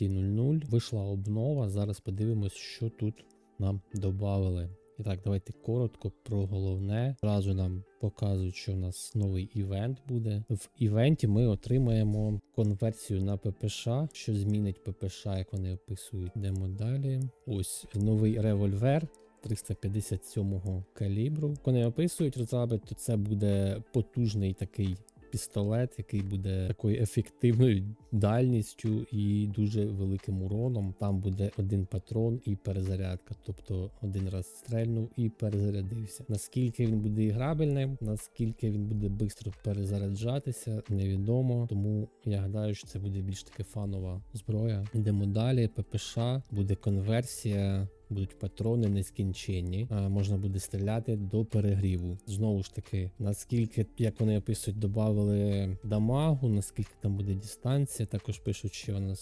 17.00 вийшла обнова. Зараз подивимось, що тут нам додали. І так, давайте коротко про головне. Зразу нам показують, що в нас новий івент буде. В івенті ми отримаємо конверсію на ППШ, що змінить ППШ, як вони описують. Йдемо далі. Ось новий револьвер. 357-го калібру. Вони описують розраби, то це буде потужний такий пістолет, який буде такою ефективною дальністю і дуже великим уроном. Там буде один патрон і перезарядка, тобто один раз стрельнув і перезарядився. Наскільки він буде іграбельним, наскільки він буде швидко перезаряджатися, невідомо. Тому я гадаю, що це буде більш таки фанова зброя. Йдемо далі. ППШ буде конверсія. Будуть патрони нескінченні, а можна буде стріляти до перегріву. Знову ж таки, наскільки, як вони описують, додали дамагу, наскільки там буде дистанція. Також пишуть, що вона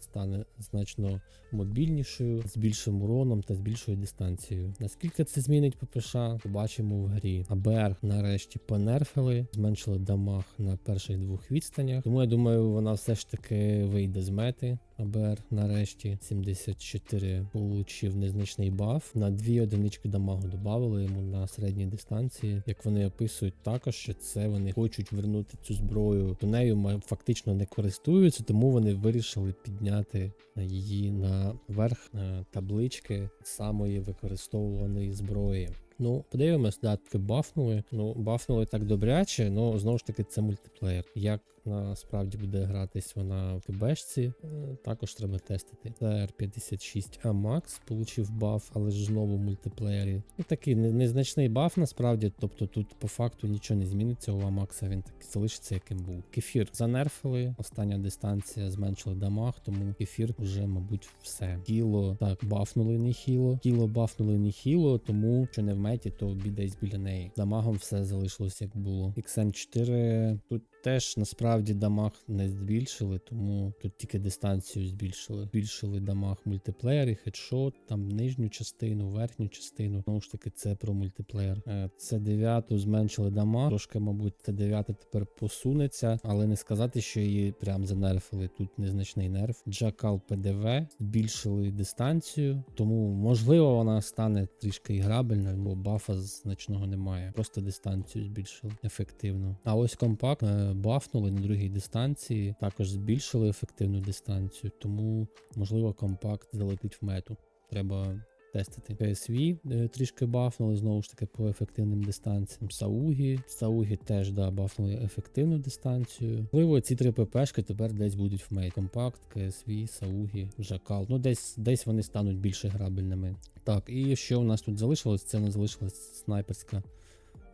стане значно мобільнішою, з більшим уроном та з більшою дистанцією. Наскільки це змінить ППШ, побачимо в грі. АБР нарешті понерфили, зменшили дамаг на перших двох відстанях. Тому я думаю, вона все ж таки вийде з мети. АБР нарешті 74 получив незначний баф. На дві одинички дамагу додали йому на середній дистанції. Як вони описують також, що це вони хочуть вернути цю зброю. То нею фактично не користуються, тому вони вирішили підняти її на верх е, таблички самої використовуваної зброї. Ну, подивимось, да, таки бафнули. Ну, бафнули так добряче, ну знову ж таки, це мультиплеєр. Як насправді буде гратись вона в КБшці, е, також треба тестити. TR56 A Max получив баф, але ж знову в мультиплеєрі. Ну такий незначний баф насправді, тобто тут по факту нічого не зміниться у Амакса, він так залишиться, яким був. Кефір занерфили, остання дистанція зменшили дамаг, тому кефір вже, мабуть, все. Кіло так, бафнули не хіло. Кіло бафнули не хіло, тому що не в меті, то бідесь біля неї. Дамагом все залишилось як було. XM4 тут теж насправді дамаг не збільшили, тому тут тільки дистанцію збільшили. Збільшили дамаг в мультиплеєрі, хедшот, там нижню частину, верхню частину. Знову ж таки, це про мультиплеєр. Це 9 зменшили дамаг. Трошки, мабуть, це 9 тепер посунеться, але не сказати, що її прям занерфили. Тут незначний нерв. Джакал ПДВ збільшили дистанцію, тому можливо вона стане трішки іграбельною, бо бафа значного немає. Просто дистанцію збільшили ефективно. А ось компакт е, бафнули на другій дистанції, також збільшили ефективну дистанцію, тому можливо компакт залетить в мету. Треба тестити. PSV е, трішки бафнули, знову ж таки, по ефективним дистанціям. Саугі. Саугі теж да, бафнули ефективну дистанцію. Можливо, ці три ППшки тепер десь будуть в мейт. Компакт, КСВ, Саугі, Жакал. Ну, десь, десь вони стануть більш грабельними. Так, і що у нас тут залишилось? Це нас залишилась снайперська.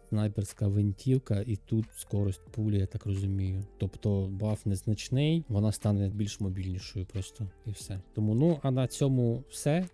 Снайперська винтівка, і тут скорость пулі, я так розумію. Тобто баф незначний, вона стане більш мобільнішою просто і все. Тому ну, а на цьому все.